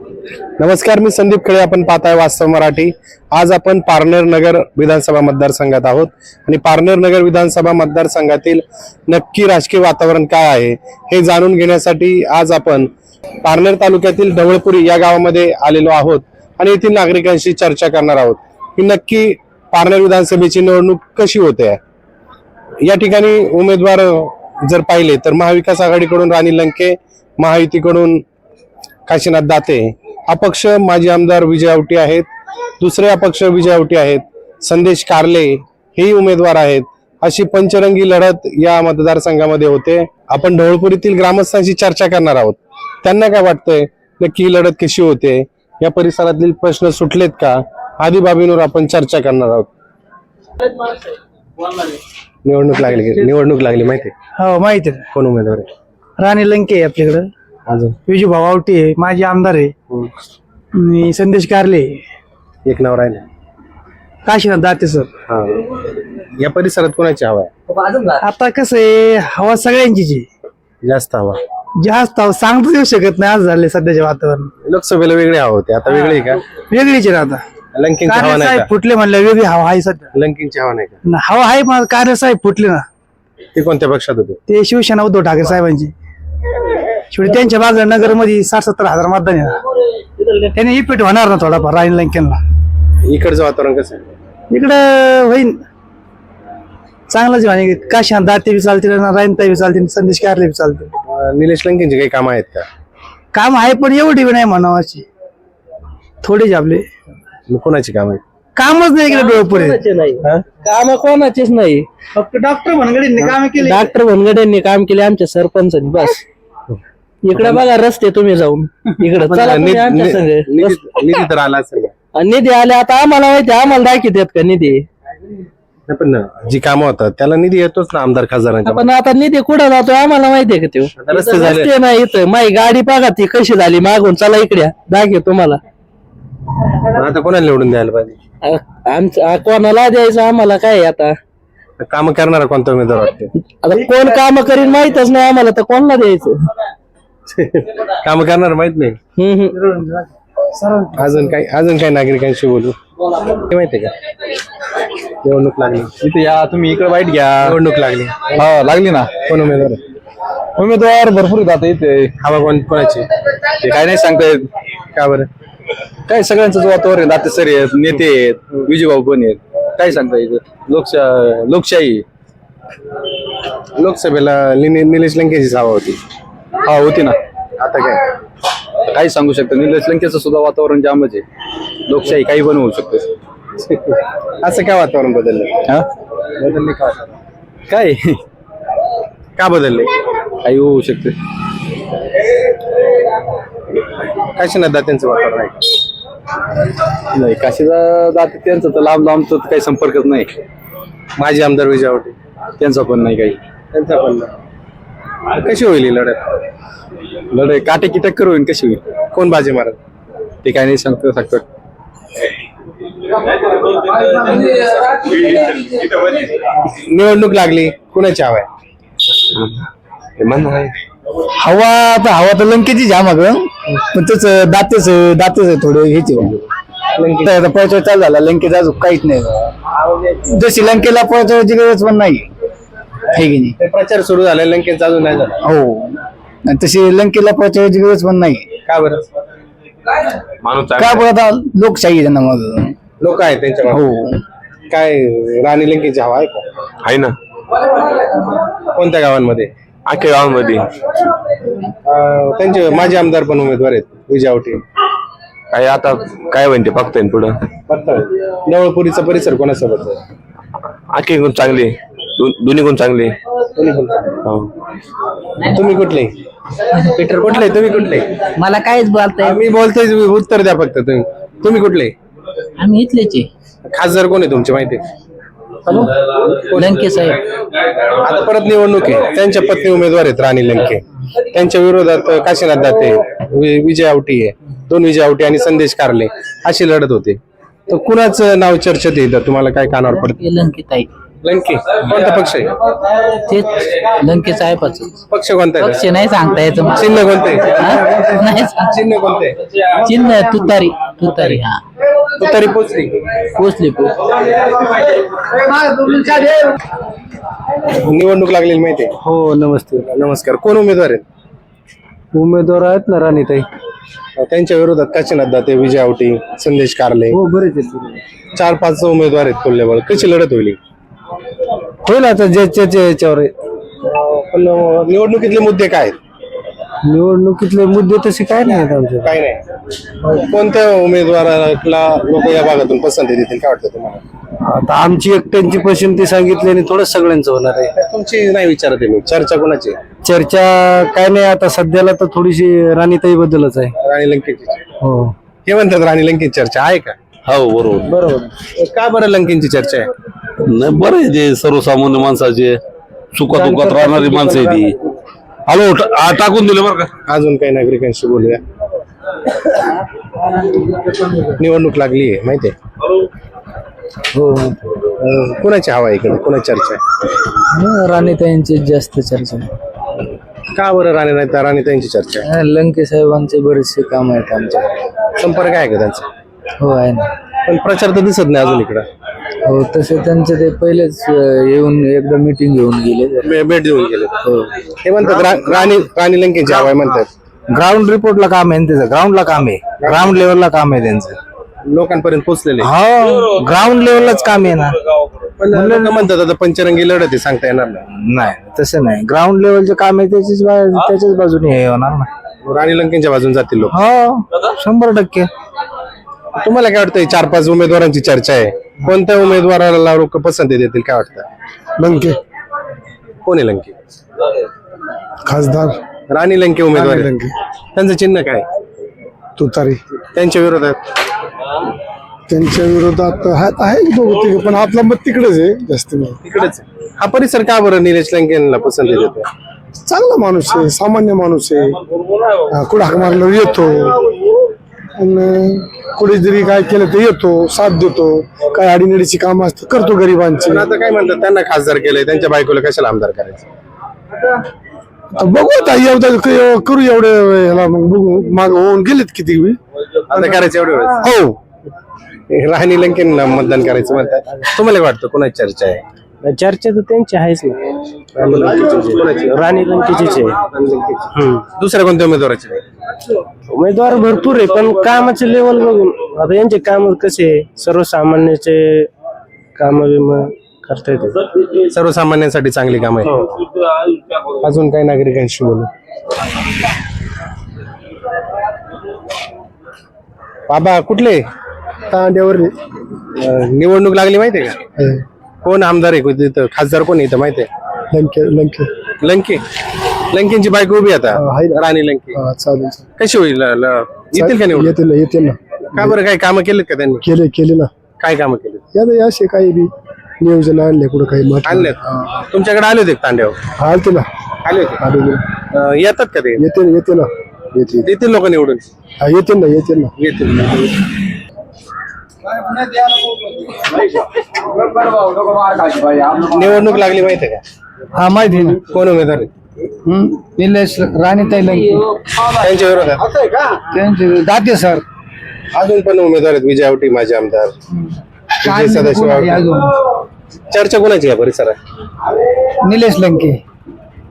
नमस्कार मी संदीप खळे. आपण पाहताय वास्तव मराठी. आज आपण पारनेर नगर विधानसभा मतदारसंघात आहोत. आणि पारनेर नगर विधानसभा मतदारसंघातील नक्की राजकीय वातावरण काय आहे हे जाणून घेण्यासाठी आज आपण पारनेर तालुक्यातील ढवळपुरी या गावामध्ये आलेलो आहोत आणि येथील नागरिकांशी चर्चा करणार आहोत. की नक्की पारनेर विधानसभेची निवडणूक कशी होते? आहे या ठिकाणी उमेदवार जर पाहिले तर महाविकास आघाडीकडून राणी लंके महायुतीकडून काशीनाथ दाते. अपक्ष माजी आमदार विजय आवटी आहेत. दुसरे अपक्ष विजय आवटी आहेत. संदेश कारले हेही उमेदवार आहेत. अशी पंचरंगी लढत या मतदारसंघामध्ये होते. आपण ढवळपुरीतील ग्रामस्थांशी चर्चा करणार आहोत. त्यांना काय वाटतंय? नक्की ही लढत कशी होते? या परिसरातील प्रश्न सुटलेत का? आदी बाबींवर आपण चर्चा करणार आहोत. निवडणूक लागली निवडणूक लागली माहिती हो माहिती कोण उमेदवार आहे? राणी लंके आपल्याकडं. अजून? विजू भाऊ आवटी आहे माजी आमदार आहे. आणि संदेश कारले एक नाव राहिलं. काशीनाथ दाते सर. हा. या परिसरात कोणाची हवा आहे? आता कसं आहे हवा सगळ्यांचीच आहे. जास्त हवा. जास्त हवा सांगता येऊ शकत नाही आज झाले सध्याचे वातावरण. लोकसभेला वेगळी हवा होती आता वेगळी आहे का? वेगळीच आहे ना आता. लंकिंगची हवा नाही का? फुटले म्हणलं वेगळी हवा आहे सध्या. लंकिंगची हवा नाही का? न, हवा आहे पण कार्य साहेब फुटले ना. ते कोणत्या पक्षात होते? ते शिवसेना उद्धव ठाकरे साहेबांची. शेवटी त्यांच्या बाजूला नगरमध्ये साठ सत्तर हजार मतदान आहे ना. त्याने इफेक्ट होणार ना थोडाफार राणी लंकेनला इकडचं वातावरण कसं आहे? इकडं होईन. चांगलंच आहे काशात दाते बी चालतील रायनताई बी चालतील संदेश कारले बी चालतील. निलेश लंकिंगचे काही कामं आहेत का? काम आहे पण एवढी बी नाही म्हणावाची. थोडीच आपले मग कोणाची कामं आहेत? कामच नाही इकडे डोळपुरे काम कोणाचेच नाही. फक्त डॉक्टर भनगडींनी काम केले. डॉक्टर भनगडेंनी काम केले आमच्या सरपंचानी बस. इकडे बघा रस्ते तुम्ही जाऊन. इकडे. चला तुम्ही निधी- आमच्या संग. निधी निधी तर आला असेल. ना. आणि निधी आले आता आम्हाला माहिती आम्हाला दाखवत आहेत का निधी? नाही पण जी कामं होतात त्याला निधी येतोच ना आमदार खासदारांच्या पण आता निधी कुठं जातोय आम्हाला माहिती आहे का ते आता रस्ते झाले. रस्ते नाही इथं. माझी गाडी बघा ती कशी झाली मागून. चला इकडे दाखव तुम्हाला. मग आता कोणाला निवडून द्यायला पाहिजे? आ- आमचं आ- कोणाला द्यायचं आम्हाला काय आता? काम करणारा कोणता उमेदवार वाटते आता कोण काम करीन माहितच नाही आम्हाला तर कोणाला द्यायचं? काम करणार माहीत नाही. हम्म हम्म. अजून काही अजून काही नागरिकांशी बोलू? ते माहितीये का? निवडणूक लागली. इथे या तुम्ही इकडे वाईट घ्या. निवडणूक लागली. हा लागली ना? कोण उमेदवार? आहे? उमेदवार भरपूर येतात इथे. हवा कोण कोणाची? ते काय नाही सांगता येत का बरं? काय सगळ्यांचं वातावरण आहे. दाते सर आहेत नेते आहेत विजयभाऊ पण आहेत. काय सांगता येत लोकशा लोकशाही. लोकसभेला लिनि- निलेश लंकेचीच हवा होती. हा होती ना. आता काय? काही सांगू शकतं. निलेश लंकेचं सुद्धा वातावरण जामच आहे. लोकशाही काही पण होऊ शकते. असं काय वातावरण बदललं? हा? बदलले का? काय? का बदलले? काही होऊ शकते. काशीनाथ दात्यांचं वातावरण आहे? नाही काशीदा दाते त्यांचं? तर लांब लांबचं तर काही संपर्कच नाही. माजी आमदार विजय आवटे. त्यांचा पण नाही काही. त्यांचा पण नाही. कशी होईल ही लढत? लढाई काटे की टक्कर होईल कशी होईल? कोण बाजी मारत ते काय नाही सांगतो सांगतो. निवडणूक लागली. कुणाची हवा आहे? हवा आता हवा तर लंकेची जाम अगं पण त्याच दातेच दातेच आहे थोडं हेच लंके आता पळचळ चालू झाला. लंकेचा अजून काहीच नाही. जशी लंकेला पळचळची गरज पण नाही आहे की नाही? ते प्रचार सुरू झाला लंकेचा अजून नाही झाला. हो. आणि तशी लंकेला पळचळची गरज पण नाही. का बरं? का बरं आता लोकशाही आहे त्यांना मग? लोक आहेत त्यांच्या. हो. काय राणी लंकेची हवा आहे का? आहे ना. कोणत्या गावांमध्ये? अख्ख्या गावामध्ये. अं, त्यांचे माजी आमदार पण उमेदवार आहेत विजय आवटे. काय आता काय म्हणते फक्त पुढं. फक्त नवळपुरीचा परिसर कोणासोबत आहे? अख्खे गुण चांगले दो- दोन्ही गुण चांगले. चालेल. हो. तुम्ही कुठले? पीटर कुठले? तुम्ही कुठले? मला काहीच बोलताय मी बोलतोय तुम्ही उत्तर द्या फक्त तुम्ही. तुम्ही कुठले? आम्ही इथलेच आहे. खासदार कोण आहे तुमचे माहिती आहे? लंके साहेब. आता परत निवडणूक आहे. त्यांच्या पत्नी उमेदवार आहेत राणी लंके. त्यांच्या विरोधात काशीनाथ दाते वि- विजय आवटी आहे. दोन विजय आवटी आणि संदेश कारले. अशी लढत होते. तर कुणाचं नाव चर्चेत येतं? तुम्हाला काय कानावर पडत? लंकित आहे लंके. कोणता पक्ष आहे? तेच लंकेचं आहे पाच पक्ष कोणता आहे? पक्ष नाही सांगता येत चिन्ह कोणते? नाही सांग- चिन्ह कोणते? चिन्ह तुतारी. तुतारी हा. तुतारी पोचली. पोचली पोचली. निवडणूक लागलेली माहिती आहे. हो नमस्ते. नमस्कार. कोण उमेदवार आहेत? उमेदवार आहेत ना राणीताई. त्यांच्या विरोधात काशीनाथ दाते विजय आवटी संदेश कारले. हो बरेच आहेत. चार पाच उमेदवार आहेत कोल्हेबळ. कशी लढत होईल? होईल आता ज्याच्या याच्यावर. आहे. पण अं, निवडणुकीतले मुद्दे काय आहेत? निवडणुकीतले मुद्दे तसे काय नाही आहेत आमचे काय नाही. कोणत्या उमेदवाराला लोक या भागातून पसंती देतील? काय वाटतं तुम्हाला? आता आमची एकट्यांची पसंती सांगितली आणि थोडं सगळ्यांचं होणार आहे. तुमची नाही विचारत आहे मी. चर्चा कोणाची आहे? चर्चा काय नाही आता सध्याला तर थोडीशी राणीताई बद्दलच आहे. राणी लंकेची हो. हे म्हणतात राणी लंकेची चर्चा आहे का? हो बरोबर. बरोबर. का बरं लंकेची चर्चा आहे? नाही बरं आहे जे सर्वसामान्य माणसाचे सुखात दुखात राहणारी माणसं आहे ती. हॅलो टा- टाकून दिले बरं का? अजून काही नागरिकांशी बोलूया. निवडणूक लागली आहे माहिती आहे? हो अं, कोणाची हवा आहे इकडे? कोणाची चर्चा आहे? राणीताईंची जास्त चर्चा का बरं राणी नाही? तर राणी त्यांची चर्चा आहे. लंके साहेबांचे बरेचसे काम आहेत आमच्या संपर्क आहे का त्यांचा? हो आहे ना. पण प्रचार तर दिसत नाही अजून इकडं. हो तसे त्यांचे ते पहिलेच अं, येऊन एकदा मीटिंग घेऊन गेले. भे- भेट देऊन गेले. हे. म्हणतात रा- राणी राणी लंकेची आहे म्हणतात. ग्राउंड रिपोर्टला काम आहे ना त्याचं? ग्राउंडला काम आहे. ग्राउंड लेवलला काम आहे त्यांचं. लोकांपर्यंत पोहोचलेले. हो ग्राउंड लेवललाच काम आहे ना. पण लोक म्हणतात आता पंचरंगी लढत आहे सांगता येणार नाही. नाही तसं नाही. ग्राउंड लेवलचं काम आहे त्याच्याच बा- त्याच्याच बाजूने हे होणार ना. राणी लंकेच्या बाजून जातील लोक. हो शंभर टक्के. तुम्हाला काय वाटतंय चार पाच उमेदवारांची चर्चा आहे. कोणत्या उमेदवाराला लोक पसंती देतील काय वाटतं? लंके. कोण लंके? खासदार. राणी लंके उमेदवार आहे. त्यांचं चिन्ह काय? तुतारी. त्यांच्या विरोधात? त्यांच्या विरोधात आहे दोघं तिघं पण आपला मत तिकडेच आहे जास्त नाही. तिकडेच. हा परिसर का बरं निलेश लंकेला पसंती देतो चांगला माणूस आहे सामान्य माणूस आहे. हा, कुठं हाक मारल्यावर येतो. आणि कुठे जरी काय केलं तर येतो साथ देतो. काय अडीनडीची कामं असतात करतो गरिबांची. पण आता काय म्हणतात त्यांना खासदार केलंय त्यांच्या बायकोला कशाला आमदार करायचं? आता बघू आता एवढं क- करू एवढे ह्याला मग बघू माग होऊन गेलेत किती बी. आता करायचं एवढं वेळ हो. राणी लंकेला मतदान करायचं म्हणतात. तुम्हाला काय वाटतं कोणाची चर्चा आहे? चर्चा तर त्यांची आहेच ना. राणी लंकेची लंकेचीच आहे. दुसऱ्या कोणत्या उमेदवाराची? उमेदवार भरपूर आहे पण कामाचे लेवल बघून. आता यांचे काम कसे आहे? सर्वसामान्याचे काम बिम करता येते. सर्वसामान्यांसाठी चांगली काम आहे. अजून काही नागरिकांशी बोलू. बाबा कुठले? तांड्यावर निवडणूक लागली माहितीये का? कोण आमदार आहे? कोण इथं खासदार कोण आहे इथं? माहितीये लंके लंके. लंके. लंकेंची बायको उभी आहे आता. राणी लंके. चालेल कशी होईल? ल- ल- येतील का निवडून? येते ना येते ना. का बरं काय कामं केलेत का त्यांनी? केले केले ना. काय कामं केलेत? यात असे काही बी नियोजन आणले कुठं काही मत आणलेत? तुमच्याकडे आले होते का तांड्यावर? आलते ना. आले होते? आले ना. अं, येतात का ते? येते ना येते ना. येते येतील लोक निवडून? हा येते ना येते ना. येतील निवडणूक लागली माहितीये का? हा माहिती आहे ना. कोण उमेदवार? निलेश राणीताई लंके. त्यांच्या विरोधात? त्यांचे दाते सर. अजून पण उमेदवार आहेत विजय आवटी माझे आमदार. विजय सदाशिव आवटी. चर्चा कोणाची आहे परिसरात? निलेश लंके.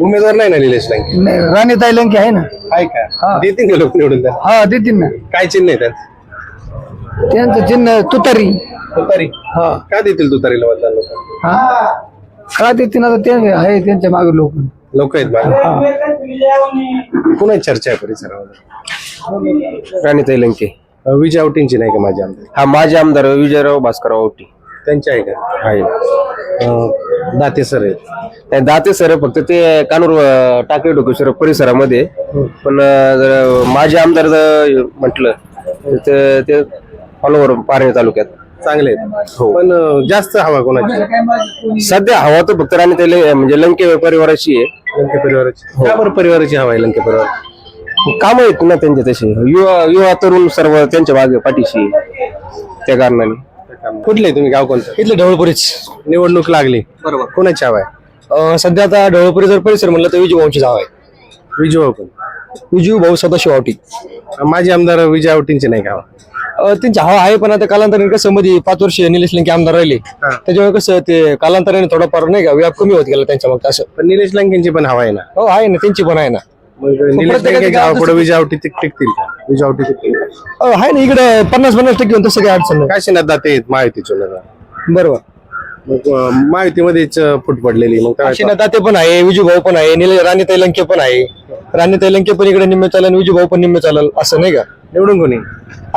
उमेदवार नाही ना निलेश लंके? राणीताई लंके आहे ना. आहे का? देतील लोक निवडून हा देतील ना. काय चिन्ह आहे त्यांचं त्यांचं चिन्ह तुतारी. तुतारी. का देतील तुतारीला मतदान लोक? हा. का देतील आता ते आहे त्यांच्या मागे लोक. लोक आहेत बाहेर कुणाची चर्चा आहे परिसरामध्ये? राणीताई लंके. अं, विजय आवटींची नाही का माझे आमदार? हा माझे आमदार विजयराव भास्करराव आवटी त्यांची आहे का? आहे. अं, दाते सर आहेत. नाही दाते सर फक्त ते कानूर अं, टाकळी डोकेश्वर परिसरामध्ये. पण अं, जर माझे आमदार जर म्हटलं तर ते- ते फॉलोवर पारणे तालुक्यात. चांगले आहेत. पण अं, जास्त हवा कोणाची? सध्या हवा तर फक्त राणीताई लंके- म्हणजे लंके परिवाराची आहे. लंके परिवाराची. का बरं परिवाराची हवा आहे लंके परिवार? काम आहेत ना त्यांचे तसे. युवा युवा तरुण सर्व त्यांच्या मागे पाठीशी आहे. त्या कारणाने. कुठले तुम्ही? गाव कोणतं? इथलं ढवळपुरीच. निवडणूक लागली. बरोबर. कोणाची हवा आहे? सध्या आता ढवळपुरी जर परिसर म्हणलं तर विजू भाऊची नाव आहे. विजू भाऊ पण विजू भाऊ सदाशिव आवटी. माझे आमदार विजय आवटींचे नाही का? अं, त्यांची हवा आहे पण आता कालांतराने कसं मध्ये पाच वर्ष निलेश लंके आमदार राहिले. त्याच्यामुळे कसं ते कालांतराने थोडाफार नाही का व्याप कमी होत गेला त्यांच्या मग असं. पण निलेश लंकेंची पण हवा आहे ना? हो आहे ना त्यांची पण आहे ना. मग निलेश प्रत्येकाच्या लंकेच्या गावात पुढे विजय आवटी टिक- टिकतील का? का? आहे ना इकडे पन्नास पन्नास टक्के होऊन तसं काही अडचण काशीनाथ दाते आहेत महायुतीचे उमेदवार. बरोबर. मग अं, महायुतीमध्येच अं, फूट पडलेली मग काय दाते पण आहे विजू भाऊ पण आहे निले राणी लंके पण आहे. राणी लंके पण इकडे निम्मे चालेल विजू भाऊ पण निम्मे चालेल असं नाही का? निवडून कोणी?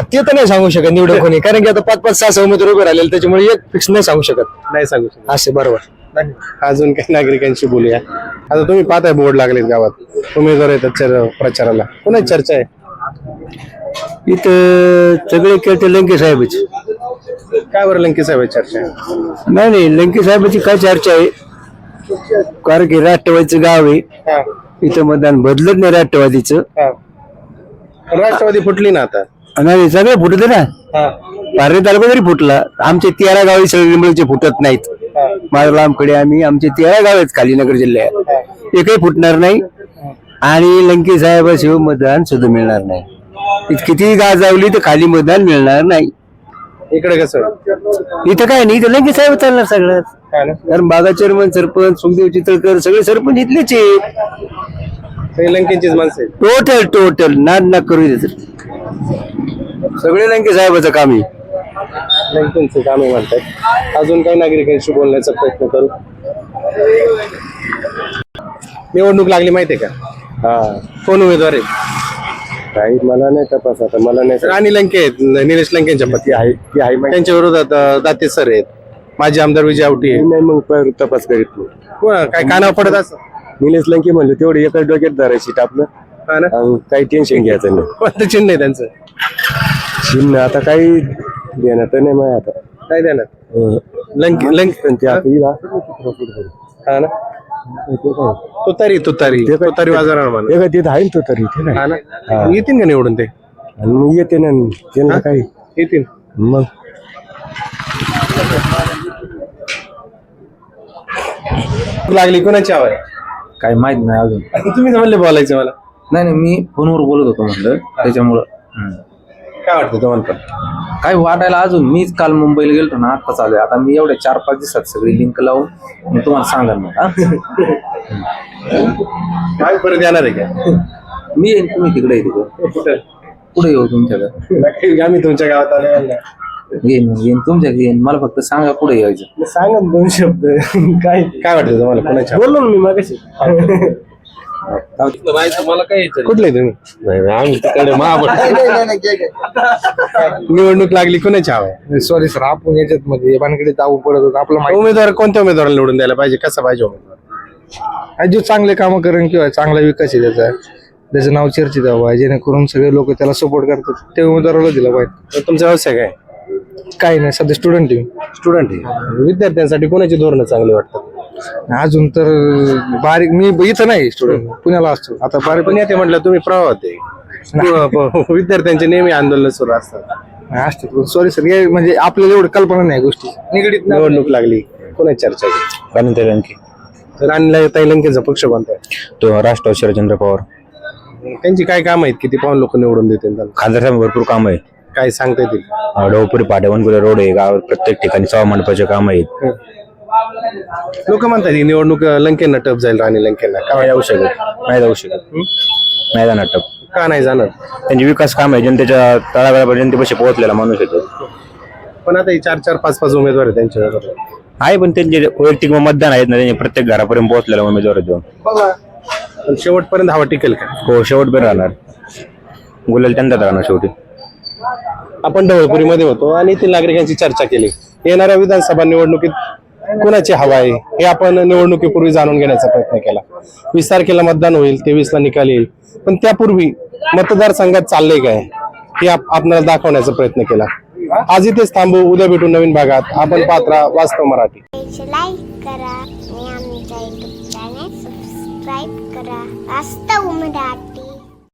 ते तर नाही सांगू शकत निवडून कोणी. कारण की आता पाच पाच सहा सहा उमेदवार उभे राहिले त्याच्यामुळे एक फिक्स नाही सांगू शकत. नाही सांगू शकत. असे बरोबर. अजून काही नागरिकांशी बोलूया. आता तुम्ही पाहताय बोर्ड लागलेत गावात. उमेदवार येतात चर- प्रचाराला. कोणाची चर्चा आहे? इथं सगळे खेळते लंके साहेबच. काय बरं लंके साहेब चर्चा आहे? नाही नाही लंके साहेबाची काय चर्चा आहे? कारण की राष्ट्रवादीचं गाव आहे. हा, इथं मतदान बदलत नाही राष्ट्रवादीचं. हा. राष्ट्रवादी फुटली ना आता? आणि सगळे फुटते ना? हा, पारणे तालुका जरी फुटला आमचे तेरा गावी सगळे लिंबळचे फुटत नाहीत. हा. लांबकडे आम्ही आमचे तेरा गाव आहेत खालीनगर जिल्ह्यात. एकही फुटणार नाही. आणि लंके साहेबाशिवाय मतदान सुद्धा मिळणार नाही. इत- किती गाजावली तर खाली मतदान मिळणार नाही. इकडे कसं? इथं काय नाही इथं लंके साहेब चालणार सगळ्यात ना. कारण बागा चेअरमन सरपंच सुखदेव चितळकर सगळे सरपंच इथलेच आहेत. माणसं आहेत. टोटल टोटल नाद ना करू देत. सगळे लंके साहेबाचं काम आहे. लंकेंचे कामे म्हणतात अजून काही नागरिकांशी बोलण्याचा प्रयत्न करू? निवडणूक लागली माहितीये का? हा. कोण उमेदवार आहेत काही मला नाही तपास आता मला नाही राणी लंके आहेत निलेश लंकेंच्या पती आहे ती आहे त्यांच्या विरोधात अं, दाते सर आहेत. माजी आमदार विजय आवटी आहे नाही मग तपास करीत कोण? काय कानावर पडत असं? निलेश लंके म्हणलं तेवढं एकाच डोक्यात धरायची हा ना? आणि काही टेन्शन घ्यायचं नाही. कोणतं चिन्ह आहे त्यांचं? चिन्ह आता काही देण्यात नाही मग आता. काय देणार? अं, लंके लंके पण ते आता येईल असं चित्रपट हा ना? ते काय? तुतारी तुतारी. ते काय- तुतारी वाजवणार म्हणा ते काय तिथं आहे ना तो तरी ते नाही हा ना? येतील का निवडून ते? आणि मग येते ना त्यांना काही येतील. मग. लागली कोणाची आहे काय माहीत नाही अजून. तुम्ही तर म्हणले बोलायचं मला. नाही नाही मी फोनवर बोलत होतो म्हटलं त्याच्यामुळं हम्म. काय वाटतं तुम्हाला पण? काय वाटायला अजून. मीच काल मुंबईला गेलतो ना आता चालू आहे. आता मी एवढ्या चार पाच दिवसात सगळी लिंक लावून मी तुम्हाला सांगाल मग हा? काय परत येणार आहे का? मी येईन तुम्ही तिकडे तिकडे. पुढे येऊ तुमच्याकडे? नक्की आम्ही तुमच्या गावात आलो येईन मग येईन तुमच्याकडे येईन. मला फक्त सांगा पुढे यायचं. सांगा ना दोन शब्द. काय? काय वाटतं तुम्हाला? कोणाच्या? बोललो ना मी मागाशी. कुठले तुम्ही? आम्ही तिकडे निवडणूक लागली कोणाची हवा? आहे सॉरी सर आपण याच्यात मध्ये भानकडे जाऊ पडत होतो. आपलं माहिती उमेदवार कोणत्या उमेदवाराला निवडून द्यायला पाहिजे? कसा पाहिजे उमेदवार? आहे. जो चांगले कामं करेन किंवा चांगला विकास आहे त्याचा. त्याचं नाव चर्चेत हवं आहे जेणेकरून सगळे लोक त्याला सपोर्ट करतात. ते उमेदवाराला दिला पाहिजे. तर तुमचा व्यवसाय काय? काही नाही सध्या स्टुडंट आहे स्टुडंट आहे. विद्यार्थ्यांसाठी कोणाची धोरणं चांगली वाटतात. अजून तर बारीक मी इथं नाही स्टुडंट पुण्याला असतो. आता बारीक पण येते म्हटलं तुम्ही प्रवाहात आहे. विद्यार्थ्यांचे नेहमी आंदोलन सुरू असतात. असतात सॉरी सर हे म्हणजे आपल्याला एवढं कल्पना नाही गोष्टी. निगडीत. निवडणूक लागली. कोणाची चर्चा राणी लंके. तर आणि तैलंकेचा पक्ष कोणता तो राष्ट्रवादी शरदचंद्र पवार. त्यांची काय काम आहेत? किती पाहून लोक निवडून देतील त्यांना? खासदार साहेब भरपूर काम आहे काय सांगता येतील? डोपुरी पाट्या वनकुले रोड आहे गावात प्रत्येक ठिकाणी सभा मंडपाचे काम आहेत. लोक म्हणतात ही निवडणूक लंकेंना टप जाईल राणी लंकेंना. नाही काय जाऊ शकत नाही. जाऊ शकत. नाही जाणार टप. का नाही जाणार? त्यांचे विकास काम आहे जनतेच्या तळागाळापर्यंत जनतेपाशी पोहोचलेला माणूस येतो पण आता ही चार चार पाच पाच उमेदवार आहेत त्यांच्या. आहे पण त्यांचे वैयक्तिक मतदान आहेत ना त्यांचे प्रत्येक घरापर्यंत पोहोचलेला उमेदवार आहे तो. पण शेवटपर्यंत हवा टिकेल का? हो शेवटपर्यंत राहणार. गुलाल त्यांच्यात राहणार शेवटी. आपण ढवळपुरीमध्ये होतो आणि येथील नागरिकांची चर्चा केली. येणाऱ्या विधानसभा निवडणुकीत कुणाची हवा आहे? हे आपण निवडणुकीपूर्वी जाणून घेण्याचा प्रयत्न केला. वीस तारखेला मतदान होईल तेवीसला निकाल येईल. पण त्यापूर्वी मतदारसंघात चाललंय काय? हे आपल्याला दाखवण्याचा प्रयत्न केला. आज इथेच थांबू उद्या भेटू नवीन भागात. आपण पात्रा वास्तव मराठी. लाईक करा आणि आमच्या युट्यूब सबस्क्राईब करा. वास्तव मराठी.